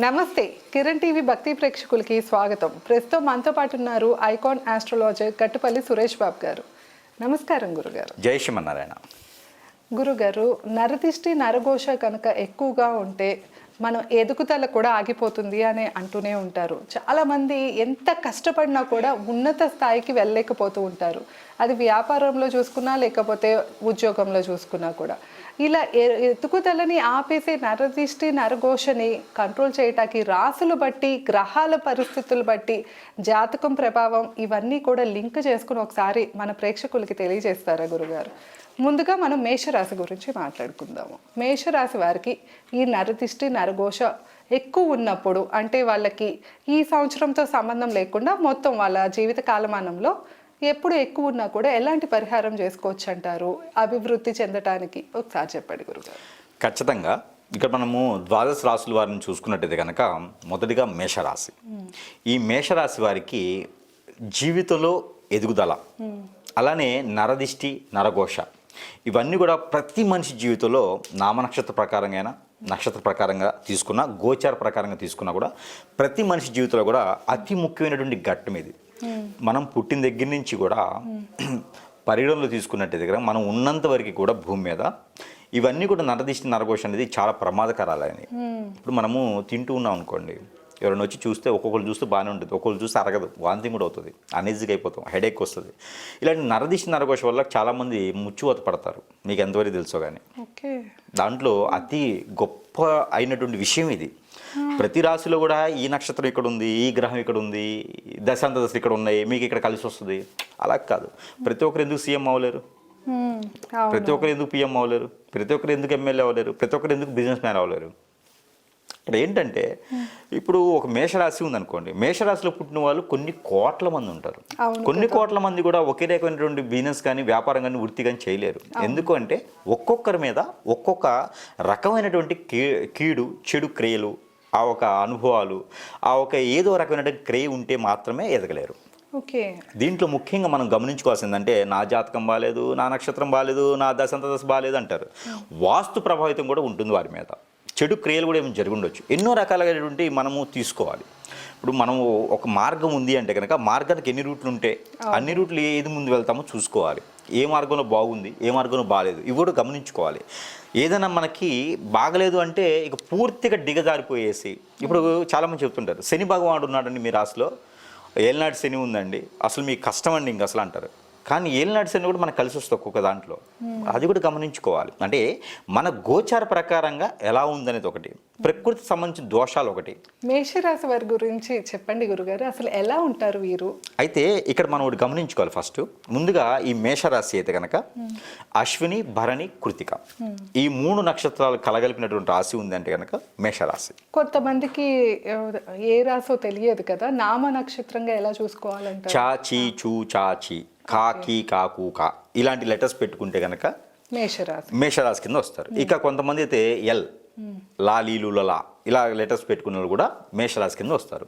నమస్తే. కిరణ్ టీవీ భక్తి ప్రేక్షకులకి స్వాగతం. ప్రస్తుతం మనతో పాటు ఉన్నారు ఐకాన్ ఆస్ట్రాలజర్ గట్టుపల్లి సురేష్ బాబు గారు. నమస్కారం గురుగారు. జై శ్రీమన్నారాయణ. గురుగారు నరదిష్టి నరఘోష కనుక ఎక్కువగా ఉంటే మనం ఎదుగుదల కూడా ఆగిపోతుంది అని అంటూనే ఉంటారు. చాలామంది ఎంత కష్టపడినా కూడా ఉన్నత స్థాయికి వెళ్ళలేకపోతూ ఉంటారు. అది వ్యాపారంలో చూసుకున్నా లేకపోతే ఉద్యోగంలో చూసుకున్నా కూడా. ఇలా ఎ- ఎదుగుదలని ఆపేసే నరదిష్టి నరఘోషని కంట్రోల్ చేయటానికి రాసులు బట్టి గ్రహాల పరిస్థితులు బట్టి జాతకం ప్రభావం ఇవన్నీ కూడా లింక్ చేసుకుని ఒకసారి మన ప్రేక్షకులకి తెలియజేస్తారా గురుగారు? ముందుగా మనం మేషరాశి గురించి మాట్లాడుకుందాము. మేషరాశి వారికి ఈ నరదిష్టి నరఘోష ఎక్కువ ఉన్నప్పుడు అంటే వాళ్ళకి ఈ సంవత్సరంతో సంబంధం లేకుండా మొత్తం వాళ్ళ జీవిత కాలమానంలో ఎప్పుడు ఎక్కువ ఉన్నా కూడా ఎలాంటి పరిహారం చేసుకోవచ్చు అంటారు? అభివృద్ధి చెందటానికి ఒకసారి చెప్పండి గురుగారు. ఖచ్చితంగా. ఇక్కడ మనము ద్వాదశ రాశుల వారిని చూసుకున్నట్టయితే కనుక మొదటిగా మేషరాశి. ఈ మేషరాశి వారికి జీవితంలో ఎదుగుదల. అలానే నరదిష్టి నరఘోష. ఇవన్నీ కూడా ప్రతి మనిషి జీవితంలో నామనక్షత్ర ప్రకారంగా నక్షత్ర ప్రకారంగా తీసుకున్నా గోచార ప్రకారంగా తీసుకున్నా కూడా ప్రతి మనిషి జీవితంలో కూడా అతి ముఖ్యమైనటువంటి ఘట్టం ఇది. మనం పుట్టిన దగ్గర నుంచి కూడా పరిగణలో తీసుకున్నట్టయితే కనుక మనం ఉన్నంత వరకు కూడా భూమి మీద ఇవన్నీ కూడా నరదిష్టి నరఘోష అనేది చాలా ప్రమాదకరాలని ఇప్పుడు మనము తింటూ ఉన్నాం అనుకోండి ఎవరైనా వచ్చి చూస్తే ఒక్కొక్కరు చూస్తే బాగానే ఉంటుంది. ఒక్కొక్కరు చూస్తే అరగదు. వాంతింగ్ కూడా అవుతుంది. అనీజీగా అయిపోతాం. హెడేక్ వస్తుంది. ఇలాంటి నరదిష్టి నరఘోష వల్ల చాలామంది ముచ్చువత పడతారు. మీకు ఎంతవరకు తెలుసో కానీ ఓకే. దాంట్లో అతి గొప్ప అయినటువంటి విషయం ఇది. ప్రతి రాశిలో కూడా ఈ నక్షత్రం ఇక్కడ ఉంది ఈ గ్రహం ఇక్కడ ఉంది దశాంత దశలు ఇక్కడ ఉన్నాయి మీకు ఇక్కడ కలిసి వస్తుంది. అలా కాదు. ప్రతి ఒక్కరు ఎందుకు సీఎం అవ్వలేరు? ప్రతి ఒక్కరు ఎందుకు పిఎం అవ్వలేరు? ప్రతి ఒక్కరు ఎందుకు ఎమ్మెల్యే అవ్వలేరు? ప్రతి ఒక్కరు ఎందుకు బిజినెస్ మ్యాన్ అవ్వలేరు? ఇక్కడ ఏంటంటే ఇప్పుడు ఒక మేషరాశి ఉందనుకోండి మేషరాశిలో పుట్టిన వాళ్ళు కొన్ని కోట్ల మంది ఉంటారు. కొన్ని కోట్ల మంది కూడా ఒకే రకమైనటువంటి బిజినెస్ కానీ వ్యాపారం కానీ వృత్తి కానీ చేయలేరు. ఎందుకు అంటే ఒక్కొక్కరి మీద ఒక్కొక్క రకమైనటువంటి కీ- కీడు చెడు క్రియలు ఆ ఒక అనుభవాలు ఆ ఒక ఏదో రకమైనటువంటి క్రియ ఉంటే మాత్రమే ఎదగలేరు. ఓకే. దీంట్లో ముఖ్యంగా మనం గమనించుకోవాల్సిందంటే నా జాతకం బాగాలేదు నా నక్షత్రం బాగాలేదు నా దశంత దశ బాగాలేదు అంటారు. వాస్తు ప్రభావితం కూడా ఉంటుంది వారి మీద. చెడు క్రియలు కూడా ఏమి జరిగి ఉండొచ్చు ఎన్నో రకాలైనటువంటి మనము తీసుకోవాలి. ఇప్పుడు మనము ఒక మార్గం ఉంది అంటే కనుక మార్గానికి ఎన్ని రూట్లు ఉంటే అన్ని రూట్లు ఏది ముందు వెళ్తామో చూసుకోవాలి. ఏ మార్గంలో బాగుంది ఏ మార్గంలో బాగాలేదు ఇవి కూడా గమనించుకోవాలి. ఏదైనా మనకి బాగలేదు అంటే ఇక పూర్తిగా దిగజారిపోయేసి ఇప్పుడు చాలామంది చెప్తుంటారు శని భగవానుడు ఉన్నాడండి మీ రాశిలో ఏలినాటి శని ఉందండి అసలు మీకు కష్టం అండి ఇంక అసలు అంటారు. కానీ ఏలినాటి శని కూడా మనకు కలిసి వస్తుంది ఒక్కొక్క దాంట్లో. అది కూడా గమనించుకోవాలి. అంటే మన గోచార ప్రకారంగా ఎలా ఉందనేది ఒకటి. ప్రకృతికి సంబంధించిన దోషాలు ఒకటి. మేషరాశి వారి గురించి చెప్పండి గురుగారు. అసలు ఎలా ఉంటారు వీరు? అయితే ఇక్కడ మనం ఒకటి గమనించుకోవాలి ఫస్ట్. ముందుగా ఈ మేషరాశి అయితే కనుక అశ్విని భరణి కృతిక. ఈ మూడు నక్షత్రాలు కలగలిపినటువంటి రాశి ఉందంటే కనుక మేషరాశి. కొంతమందికి ఏ రాసో తెలియదు కదా. నామ నక్షత్రంగా ఎలా చూసుకోవాలంటారు? చా చీ చూ చా చీ కా కీ కాకు కా ఇలాంటి లెటర్స్ పెట్టుకుంటే కనుక మేషరాశి. మేషరాశి కింద వస్తారు. ఇక కొంతమంది అయితే ఎల్ లా లీలు ఇలా లెటర్స్ పెట్టుకున్న వాళ్ళు కూడా మేషరాశి కింద వస్తారు.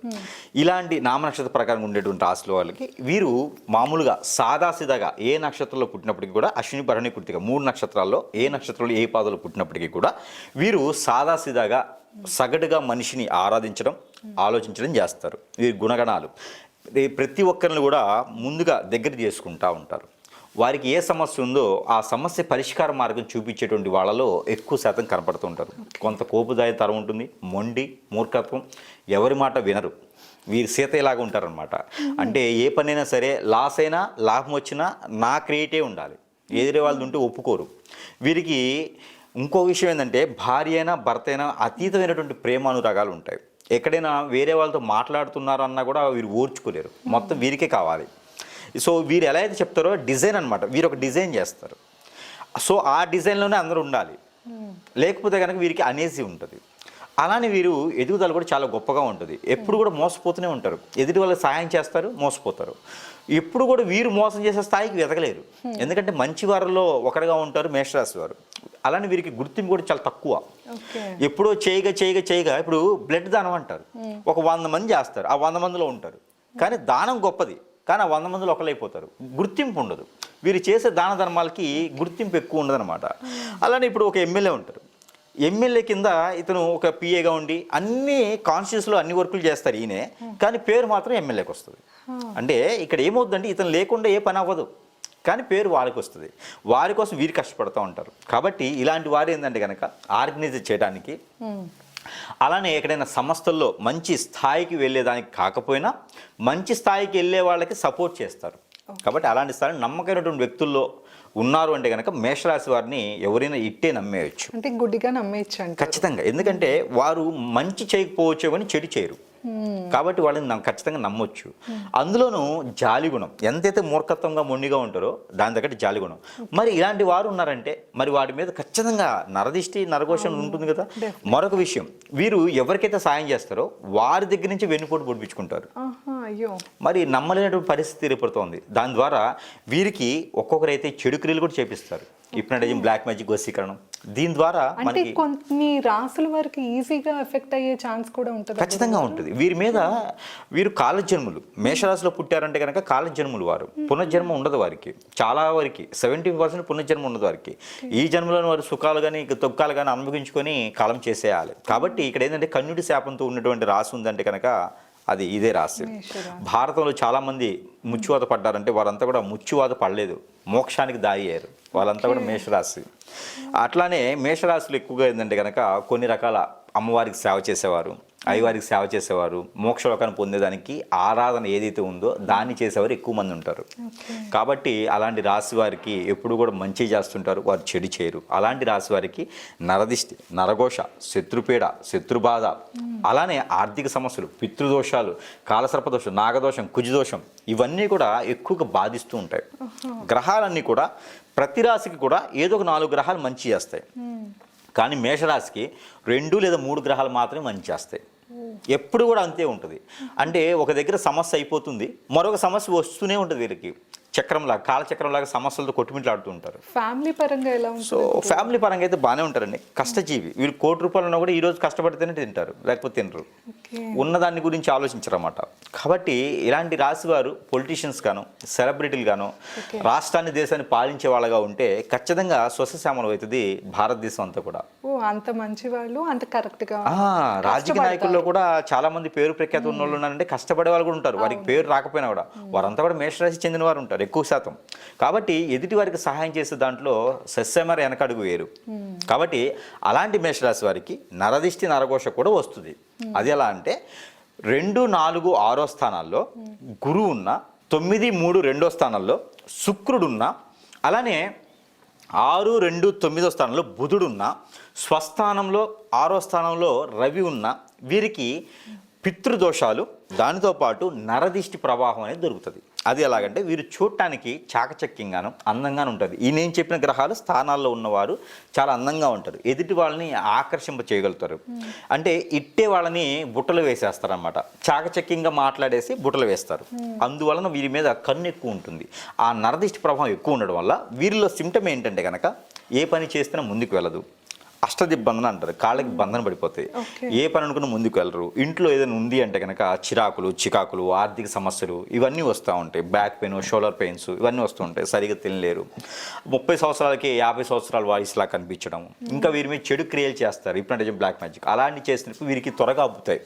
ఇలాంటి నామనక్షత్ర ప్రకారం ఉండేటువంటి రాశుల వాళ్ళకి వీరు మామూలుగా సాదాసీదాగా ఏ నక్షత్రంలో పుట్టినప్పటికీ కూడా అశ్విని భరణి కృతిక మూడు నక్షత్రాల్లో ఏ నక్షత్రంలో ఏ పాదలో పుట్టినప్పటికీ కూడా వీరు సాదాసీదాగా సగటుగా మనిషిని ఆరాధించడం ఆలోచించడం చేస్తారు. వీరి గుణగణాలు ప్రతి ఒక్కరిని కూడా ముందుగా దగ్గర చేసుకుంటా ఉంటారు. వారికి ఏ సమస్య ఉందో ఆ సమస్య పరిష్కార మార్గం చూపించేటువంటి వాళ్ళలో ఎక్కువ శాతం కనపడుతూ ఉంటారు. కొంత కోపుదాయ తరం ఉంటుంది మొండి మూర్ఖత్వం ఎవరి మాట వినరు. వీరు సీత ఇలాగా ఉంటారనమాట అంటే ఏ పనైనా సరే లాస్ అయినా లాభం వచ్చినా నా క్రియేటే ఉండాలి. ఎదురే వాళ్ళు ఉంటే ఒప్పుకోరు. వీరికి ఇంకో విషయం ఏంటంటే భార్య అయినా భర్త అయినా అతీతమైనటువంటి ప్రేమ అనురాగాలు ఉంటాయి. ఎక్కడైనా వేరే వాళ్ళతో మాట్లాడుతున్నారన్నా కూడా వీరు ఓర్చుకోలేరు మొత్తం వీరికే కావాలి. సో వీరు ఎలా అయితే చెప్తారో డిజైన్ అనమాట వీరు ఒక డిజైన్ చేస్తారు. సో ఆ డిజైన్లోనే అందరూ ఉండాలి. లేకపోతే కనుక వీరికి అనేసి ఉంటుంది. అలానే వీరు ఎదుగుదల కూడా చాలా గొప్పగా ఉంటుంది. ఎప్పుడు కూడా మోసపోతూనే ఉంటారు. ఎదుటి వాళ్ళకి సహాయం చేస్తారు మోసపోతారు. ఎప్పుడు కూడా వీరు మోసం చేసే స్థాయికి ఎదగలేరు ఎందుకంటే మంచి వారిలో ఒకరిగా ఉంటారు మేషరాశి వారు. అలానే వీరికి గుర్తింపు కూడా చాలా తక్కువ. ఎప్పుడో చేయగా చేయగా చేయగా ఇప్పుడు బ్లడ్ దానం అంటారు. ఒక వంద మంది చేస్తారు. ఆ వంద మందిలో ఉంటారు. కానీ దానం గొప్పది. కానీ ఆ వంద మందిలో ఒకరైపోతారు గుర్తింపు ఉండదు. వీరు చేసే దాన ధర్మాలకి గుర్తింపు ఎక్కువ ఉండదన్నమాట. అలానే ఇప్పుడు ఒక ఎమ్మెల్యే ఉంటారు. ఎమ్మెల్యే కింద ఇతను ఒక పిఏగా ఉండి అన్ని కాన్స్టిట్యూన్స్లో అన్ని వర్కులు చేస్తారు ఈయనే. కానీ పేరు మాత్రం ఎమ్మెల్యేకి వస్తుంది. అంటే ఇక్కడ ఏమవుతుందంటే ఇతను లేకుండా ఏ పని అవ్వదు. కానీ పేరు వాళ్ళకి వస్తుంది. వారి కోసం వీరు కష్టపడుతూ ఉంటారు. కాబట్టి ఇలాంటి వారు ఏంటంటే కనుక ఆర్గనైజ్ చేయడానికి అలానే ఎక్కడైనా సంస్థల్లో మంచి స్థాయికి వెళ్ళేదానికి కాకపోయినా మంచి స్థాయికి వెళ్ళే వాళ్ళకి సపోర్ట్ చేస్తారు. కాబట్టి అలాంటి స్థాయి నమ్మకమైనటువంటి వ్యక్తుల్లో ఉన్నారు అంటే కనుక మేషరాశి వారిని ఎవరైనా ఇట్టే నమ్మేయచ్చు. అంటే గుడ్డిగా నమ్మేయచ్చు అంట ఖచ్చితంగా. ఎందుకంటే వారు మంచి చేయకపోవచ్చు కానీ చెడు చేయరు. కాబట్టి వాళ్ళని ఖచ్చితంగా నమ్మొచ్చు. అందులోనూ జాలి గుణం. ఎంతైతే మూర్ఖత్వంగా మొండిగా ఉంటారో దాని దగ్గర జాలి గుణం. మరి ఇలాంటి వారు ఉన్నారంటే మరి వాటి మీద ఖచ్చితంగా నరదిష్టి నరఘోషం ఉంటుంది కదా? మరొక విషయం. వీరు ఎవరికైతే సాయం చేస్తారో వారి దగ్గర నుంచి వెన్నుపోటు పొడిపించుకుంటారు. మరి నమ్మలేనటువంటి పరిస్థితి ఏర్పడుతోంది. దాని ద్వారా వీరికి ఒక్కొక్కరైతే చెడు క్రియలు కూడా చేపిస్తారు. హిప్నటిజం బ్లాక్ మ్యాజిక్ వశీకరణం. దీని ద్వారా అంటే కొన్ని రాసుల వరకు ఈజీగా ఎఫెక్ట్ అయ్యే ఛాన్స్ కూడా ఉంటుంది? ఖచ్చితంగా ఉంటుంది. వీరి మీద వీరు కాలజన్ములు. మేషరాశిలో పుట్టారంటే కనుక కాలజన్ములు వారు. పునర్జన్మ ఉండదు వారికి. చాలా వరకు సెవెంటీ పర్సెంట్ పునర్జన్మ ఉండదు వారికి. ఈ జన్మలోని వారు సుఖాలు కానీ తొక్కాలు కానీ అనుభవించుకొని కాలం చేసేయాలి. కాబట్టి ఇక్కడ ఏంటంటే కన్యుడి శాపంతో ఉన్నటువంటి రాసి ఉందంటే కనుక అది ఇదే రాశి. భారతంలో చాలామంది ముచ్చువాత పడ్డారంటే వారంతా కూడా ముచ్చువాత పడలేదు మోక్షానికి దారి అయ్యారు వాళ్ళంతా కూడా మేషరాశి. అట్లానే మేషరాశులు ఎక్కువగా ఏంటంటే కనుక కొన్ని రకాల అమ్మవారికి సేవ చేసేవారు. అయ్యవారికి సేవ చేసేవారు మోక్షలోకాన్ని పొందేదానికి ఆరాధన ఏదైతే ఉందో దాన్ని చేసేవారు ఎక్కువ మంది ఉంటారు. కాబట్టి అలాంటి రాశి వారికి ఎప్పుడు కూడా మంచి చేస్తుంటారు వారు చెడు చేయరు. అలాంటి రాశి వారికి నరదిష్టి నరఘోష శత్రుపీడ శత్రుబాధ అలానే ఆర్థిక సమస్యలు పితృదోషాలు కాలసర్పదోషం నాగదోషం కుజదోషం ఇవన్నీ కూడా ఎక్కువగా బాధిస్తూ ఉంటాయి. గ్రహాలన్నీ కూడా ప్రతి రాశికి కూడా ఏదో ఒక నాలుగు గ్రహాలు మంచి చేస్తాయి. కానీ మేషరాశికి రెండు లేదా మూడు గ్రహాలు మాత్రమే మంచి చేస్తాయి. ఎప్పుడు కూడా అంతే ఉంటుంది. అంటే ఒక దగ్గర సమస్య అయిపోతుంది మరొక సమస్య వస్తూనే ఉంటుంది వీరికి చక్రంలాగా కాలచక్రంలాగా సమస్యలతో కొట్టుమిట్లాడుతూ ఉంటారు ఫ్యామిలీ పరంగా ఎలా సో ఫ్యామిలీ పరంగా అయితే బాగానే ఉంటారండి. కష్టజీవి. వీళ్ళు కోటి రూపాయలు ఉన్నా కూడా ఈ రోజు కష్టపడితేనే తింటారు లేకపోతే తినరు. ఓకే. ఉన్న దాని గురించి ఆలోచించరన్నమాట. కాబట్టి ఇలాంటి రాశి వారు పొలిటీషియన్స్ గాను సెలబ్రిటీలు గాను. రాష్ట్రాన్ని దేశాన్ని పాలించే వాళ్ళగా ఉంటే ఖచ్చితంగా స్వసశ్యామలం అవుతుంది భారతదేశం అంతా కూడా. అంత మంచి వాళ్ళు అంత కరెక్ట్గా ఆ, రాజకీయ నాయకుల్లో కూడా చాలా మంది పేరు ప్రఖ్యాతి ఉన్న వాళ్ళు ఉన్నారంటే కష్టపడే వాళ్ళు కూడా ఉంటారు. వారికి పేరు రాకపోయినా కూడా. వారంతా కూడా మేషరాశి చెందిన వారు ఉంటారు. ఎక్కువ శాతం. కాబట్టి ఎదుటి వారికి సహాయం చేసే దాంట్లో సస్యమర వెనకడుగు వేరు. కాబట్టి అలాంటి మేషరాశి వారికి నరదిష్టి నరఘోష కూడా వస్తుంది. అది ఎలా అంటే రెండు నాలుగు ఆరో స్థానాల్లో గురువు ఉన్న తొమ్మిది మూడు రెండో స్థానాల్లో శుక్రుడున్న అలానే ఆరు రెండు తొమ్మిదో స్థానంలో బుధుడున్న స్వస్థానంలో ఆరో స్థానంలో రవి ఉన్న వీరికి పితృదోషాలు దానితో పాటు నరదిష్టి ప్రవాహం అనేది దొరుకుతుంది. అది ఎలాగంటే వీరు చూడటానికి చాకచక్యంగాను అందంగాను ఉంటుంది ఈ నేను చెప్పిన గ్రహాలు స్థానాల్లో ఉన్నవారు చాలా అందంగా ఉంటారు. ఎదుటి వాళ్ళని ఆకర్షింప చేయగలుగుతారు. అంటే ఇట్టే వాళ్ళని బుట్టలు వేసేస్తారనమాట చాకచక్యంగా మాట్లాడేసి బుట్టలు వేస్తారు. అందువలన వీరి మీద కన్ను ఎక్కువ ఉంటుంది. ఆ నరదిష్టి ప్రభావం ఎక్కువ ఉండడం వల్ల వీరిలో సిమ్టమ్ ఏంటంటే కనుక ఏ పని చేసినా ముందుకు వెళ్ళదు. అష్టదిబ్బంధన అంటారు. కాళ్ళకి బంధన పడిపోతాయి. ఏ పని అనుకున్నా ముందుకు వెళ్ళరు. ఇంట్లో ఏదైనా ఉంది అంటే కనుక చిరాకులు చికాకులు ఆర్థిక సమస్యలు ఇవన్నీ వస్తూ ఉంటాయి. బ్యాక్ పెయిన్ షోల్డర్ పెయిన్స్ ఇవన్నీ వస్తూ ఉంటాయి. సరిగా తినలేరు. ముప్పై సంవత్సరాలకి యాభై సంవత్సరాల వయసులా కనిపించడం. ఇంకా వీరి మీద చెడు క్రియలు చేస్తారు. ఇప్పుడు బ్లాక్ మ్యాజిక్ అలాంటి చేసినప్పుడు వీరికి త్వరగా అబ్బుతాయి.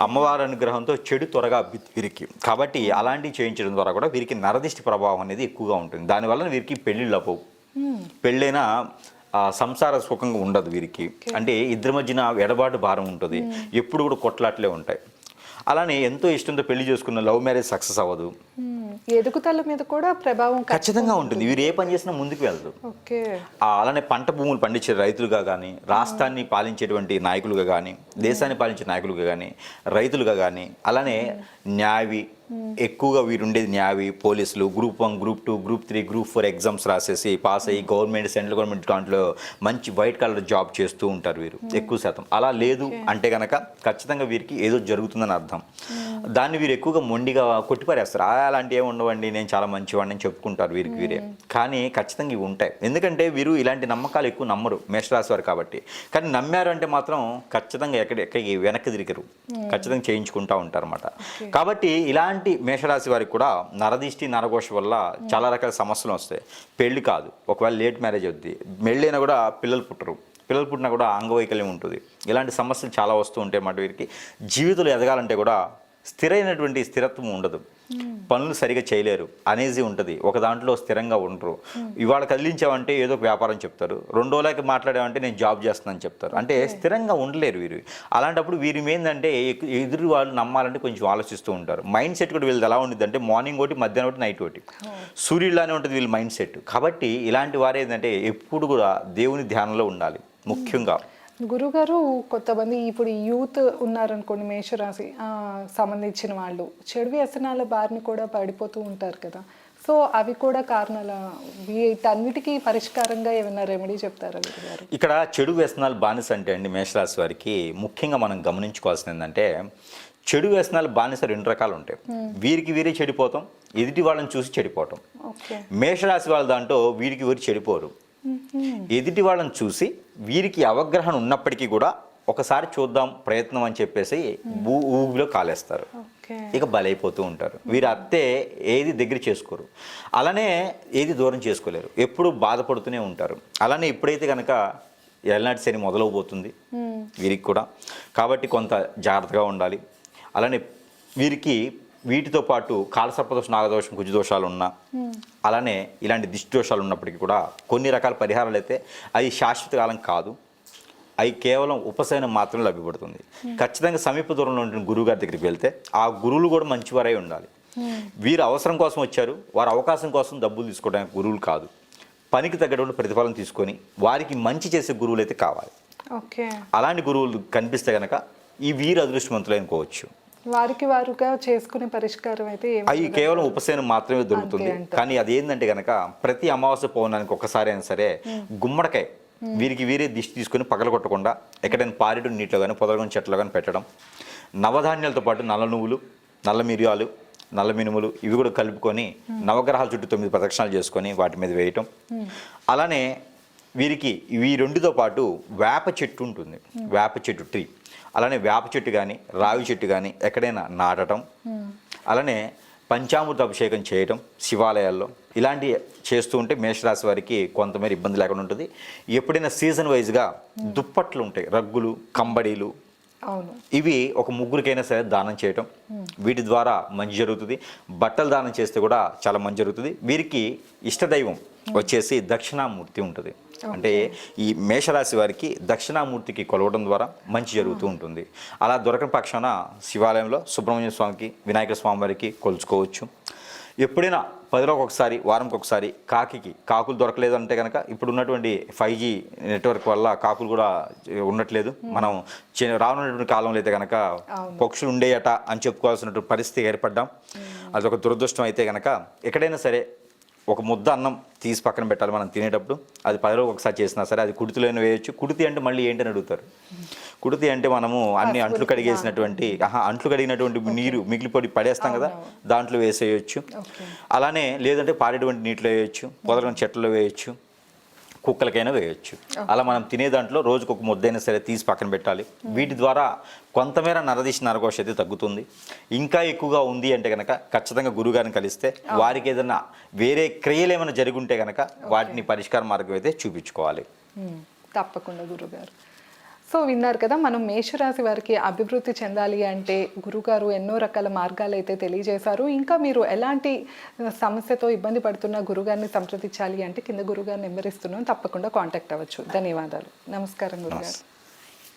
అమ్మవారి అనుగ్రహంతో చెడు త్వరగా అబ్బి వీరికి. కాబట్టి అలాంటివి చేయించడం ద్వారా కూడా వీరికి నరదిష్టి ప్రభావం అనేది ఎక్కువగా ఉంటుంది. దానివల్ల వీరికి పెళ్ళిళ్ళు అవ్వవు. పెళ్ళైనా సంసార సుఖంగా ఉండదు వీరికి. అంటే ఇద్దరి మధ్యన ఎడబాటు భారం ఉంటుంది. ఎప్పుడు కూడా కొట్లాట్లే ఉంటాయి. అలానే ఎంతో ఇష్టంతో పెళ్ళి చేసుకున్న లవ్ మ్యారేజ్ సక్సెస్ అవ్వదు. మ్మ్. ఎదుగుదల మీద కూడా ప్రభావం ఖచ్చితంగా ఉంటుంది. వీరు ఏ పని చేసినా ముందుకు వెళ్ళదు అలానే పంట భూములు పండించే రైతులుగా కానీ రాష్ట్రాన్ని పాలించేటువంటి నాయకులుగా కానీ దేశాన్ని పాలించే నాయకులుగా కానీ రైతులుగా కానీ అలానే న్యావి ఎక్కువగా వీరు ఉండేది న్యావి పోలీసులు group one group two group three group four exams రాసేసి పాస్ అయ్యి గవర్నమెంట్ సెంట్రల్ గవర్నమెంట్ దాంట్లో మంచి వైట్ కలర్ జాబ్ చేస్తూ ఉంటారు వీరు ఎక్కువ శాతం. అలా లేదు అంటే గనక ఖచ్చితంగా వీరికి ఏదో జరుగుతుందని అర్థం. దాన్ని వీరు ఎక్కువగా మొండిగా కొట్టిపారేస్తారు. "ఆ, అలాంటి ఏమి ఉండవండి నేను చాలా మంచివాడిని అని చెప్పుకుంటారు వీరికి వీరే. కానీ ఖచ్చితంగా ఇవి ఉంటాయి. ఎందుకంటే వీరు ఇలాంటి నమ్మకాలు ఎక్కువ నమ్మరు మేషరాశి వారు కాబట్టి. కానీ నమ్మారు అంటే మాత్రం ఖచ్చితంగా ఎక్కడ ఎక్కడికి వెనక్కి తిరిగరు. ఖచ్చితంగా చేయించుకుంటూ ఉంటారన్నమాట. కాబట్టి ఇలాంటి మేషరాశి వారికి కూడా నరదిష్టి నరఘోష వల్ల చాలా రకాల సమస్యలు వస్తాయి. పెళ్ళి కాదు. ఒకవేళ లేట్ మ్యారేజ్ అవుద్ది. పెళ్ళైనా కూడా పిల్లలు పుట్టరు. పిల్లలు పుట్టినా కూడా అంగవైకల్యం ఉంటుంది. ఇలాంటి సమస్యలు చాలా వస్తూ ఉంటాయి అన్నమాట వీరికి. జీవితంలో ఎదగాలంటే కూడా స్థిరైనటువంటి స్థిరత్వం ఉండదు. పనులు సరిగా చేయలేరు. అనేజీ ఉంటుంది. ఒక దాంట్లో స్థిరంగా ఉండరు. ఇవాళ కదిలించామంటే ఏదో ఒక వ్యాపారం చెప్తారు. రెండో లేక మాట్లాడామంటే నేను జాబ్ చేస్తున్నాను చెప్తారు. అంటే స్థిరంగా ఉండలేరు వీరు. అలాంటప్పుడు వీరి ఏంటంటే ఎదురు వాళ్ళు నమ్మాలంటే కొంచెం ఆలోచిస్తూ ఉంటారు. మైండ్ సెట్ కూడా వీళ్ళది ఎలా ఉంటుంది అంటే మార్నింగ్ ఒకటి మధ్యాహ్నం ఒకటి నైట్ ఒకటి. సూర్యుడిలానే ఉంటుంది వీళ్ళ మైండ్ సెట్. కాబట్టి ఇలాంటి వారు ఏంటంటే ఎప్పుడు కూడా దేవుని ధ్యానంలో ఉండాలి. ముఖ్యంగా. గురుగారు కొంతమంది ఇప్పుడు యూత్ ఉన్నారనుకోండి మేషరాశి సంబంధించిన వాళ్ళు. చెడు వ్యసనాల బారిన కూడా పడిపోతూ ఉంటారు కదా. సో అవి కూడా కారణాల వీటన్నిటికీ పరిష్కారంగా ఏమైనా రెమెడీ చెప్తారా గురుగారు? ఇక్కడ చెడు వ్యసనాలు బానిస అంటే అండి మేషరాశి వారికి ముఖ్యంగా మనం గమనించుకోవాల్సింది ఏంటంటే చెడు వ్యసనాలు బానిస రెండు రకాలు ఉంటాయి. వీరికి వీరే చెడిపోతాం ఎదుటి వాళ్ళని చూసి చెడిపోవటం మేషరాశి వాళ్ళ దాంట్లో వీరికి వీరు చెడిపోరు. ఎదుటి వాళ్ళని చూసి వీరికి అవగాహన ఉన్నప్పటికీ కూడా ఒకసారి చూద్దాం ప్రయత్నం అని చెప్పేసి భూ ఊబిలో కాలేస్తారు. ఇక బలైపోతూ ఉంటారు. వీరు అత్తే ఏది దగ్గర చేసుకోరు. అలానే ఏది దూరం చేసుకోలేరు. ఎప్పుడు బాధపడుతూనే ఉంటారు. అలానే ఎప్పుడైతే కనుక ఎల్నాటి శని మొదలవబోతుంది. వీరికి కూడా. కాబట్టి కొంత జాగ్రత్తగా ఉండాలి. అలానే వీరికి వీటితో పాటు కాలసర్పదోషం నాగదోషం కుజు దోషాలు ఉన్నా అలానే ఇలాంటి దిష్టి దోషాలు ఉన్నప్పటికీ కూడా కొన్ని రకాల పరిహారాలు అయితే అవి శాశ్వత కాలం కాదు. అవి కేవలం ఉపశమనం మాత్రమే లభ్యపడుతుంది ఖచ్చితంగా సమీప దూరంలో ఉంటున్న గురువు గారి దగ్గరికి వెళ్తే ఆ గురువులు కూడా మంచివారై ఉండాలి. వీరు అవసరం కోసం వచ్చారు. వారు అవకాశం కోసం డబ్బులు తీసుకోవడానికి గురువులు కాదు. పనికి తగ్గటువంటి ప్రతిఫలం తీసుకొని వారికి మంచి చేసే గురువులు అయితే కావాలి. ఓకే. అలాంటి గురువులు కనిపిస్తే కనుక ఈ వీరు అదృష్టవంతులు అనుకోవచ్చు వారికి వారుగా చేసుకునే పరిష్కారం అయితే అవి కేవలం ఉపశమనం మాత్రమే దొరుకుతుంది. కానీ అది ఏంటంటే కనుక ప్రతి అమావాస్య పౌర్ణానికి ఒక్కసారి అయినా సరే గుమ్మడికాయ వీరికి వీరే దిష్టి తీసుకొని పగలగొట్టకుండా ఎక్కడైనా పారిడు నీటిలో కానీ పొదలగొని చెట్లో కానీ పెట్టడం. నవధాన్యాలతో పాటు నల్ల నువ్వులు నల్ల మిరియాలు నల్ల మినుములు ఇవి కూడా కలుపుకొని నవగ్రహాల చుట్టూ తొమ్మిది ప్రదక్షిణాలు చేసుకొని వాటి మీద వేయటం. అలానే వీరికి ఈ రెండుతో పాటు వేప చెట్టు ఉంటుంది. వేప చెట్టు ట్రీ అలానే వేప చెట్టు కానీ రావి చెట్టు కానీ ఎక్కడైనా నాటడం అలానే పంచామృత అభిషేకం చేయటం శివాలయాల్లో. ఇలాంటి చేస్తూ ఉంటే మేషరాశి వారికి కొంతమేర ఇబ్బంది లేకుండా ఉంటుంది. ఎప్పుడైనా సీజన్ వైజ్గా దుప్పట్లు ఉంటాయి. రగ్గులు కంబడీలు. ఇవి ఒక ముగ్గురికైనా సరే దానం చేయటం. వీటి ద్వారా మంచి జరుగుతుంది. బట్టలు దానం చేస్తే కూడా చాలా మంచి జరుగుతుంది. వీరికి ఇష్టదైవం వచ్చేసి దక్షిణామూర్తి ఉంటుంది. అంటే ఈ మేషరాశి వారికి దక్షిణామూర్తికి కొలవడం ద్వారా మంచి జరుగుతూ ఉంటుంది. అలా దొరకని పక్షాన శివాలయంలో సుబ్రహ్మణ్య స్వామికి వినాయక స్వామి వారికి కొలుచుకోవచ్చు. ఎప్పుడైనా పదిలోకి ఒకసారి వారంకి ఒకసారి కాకికి కాకులు దొరకలేదు అంటే కనుక ఇప్పుడు ఉన్నటువంటి ఫైవ్ జీ నెట్వర్క్ వల్ల కాకులు కూడా ఉండట్లేదు. మనం చి- రానున్నటువంటి కాలంలో అయితే కనుక పక్షులు ఉండేయట అని చెప్పుకోవాల్సినటువంటి పరిస్థితి ఏర్పడ్డాం. అదొక దురదృష్టం అయితే కనుక ఎక్కడైనా సరే ఒక ముద్ద అన్నం తీసి పక్కన పెట్టాలి మనం తినేటప్పుడు. అది పది రోజులు ఒకసారి చేసినా సరే అది కుడితిలోనే వేయొచ్చు. కుడితి అంటే మళ్ళీ ఏంటని అడుగుతారు? కుడితి అంటే మనము అన్ని అంట్లు కడిగేసినటువంటి ఆహా అంట్లు కడిగినటువంటి నీరు మిగిలిపోయి పడేస్తాం కదా దాంట్లో వేసేయచ్చు. అలానే లేదంటే పారేటువంటి నీటిలో వేయొచ్చు. పొదలని చెట్లలో వేయొచ్చు. కుక్కలకైనా వేయొచ్చు. అలా మనం తినే దాంట్లో రోజుకు ఒక ముద్దైనా సరే తీసి పక్కన పెట్టాలి. వీటి ద్వారా కొంతమేర నరదీసి నరఘోష అయితే తగ్గుతుంది. ఇంకా ఎక్కువగా ఉంది అంటే కనుక ఖచ్చితంగా గురుగారిని కలిస్తే వారికి ఏదైనా వేరే క్రియలు ఏమైనా జరిగి ఉంటే కనుక వాటిని పరిష్కార మార్గం అయితే చూపించుకోవాలి. తప్పకుండా గురుగారు. సో విన్నారు కదా మనం మేషరాశి వారికి అభివృద్ధి చెందాలి అంటే గురుగారు ఎన్నో రకాల మార్గాలు అయితే తెలియజేశారు. ఇంకా మీరు ఎలాంటి సమస్యతో ఇబ్బంది పడుతున్న గురుగారిని సంప్రదించాలి అంటే కింద గురుగారిని నెంబర్ ఇస్తున్నాం తప్పకుండా కాంటాక్ట్ అవ్వచ్చు. ధన్యవాదాలు. నమస్కారం గురుగారు.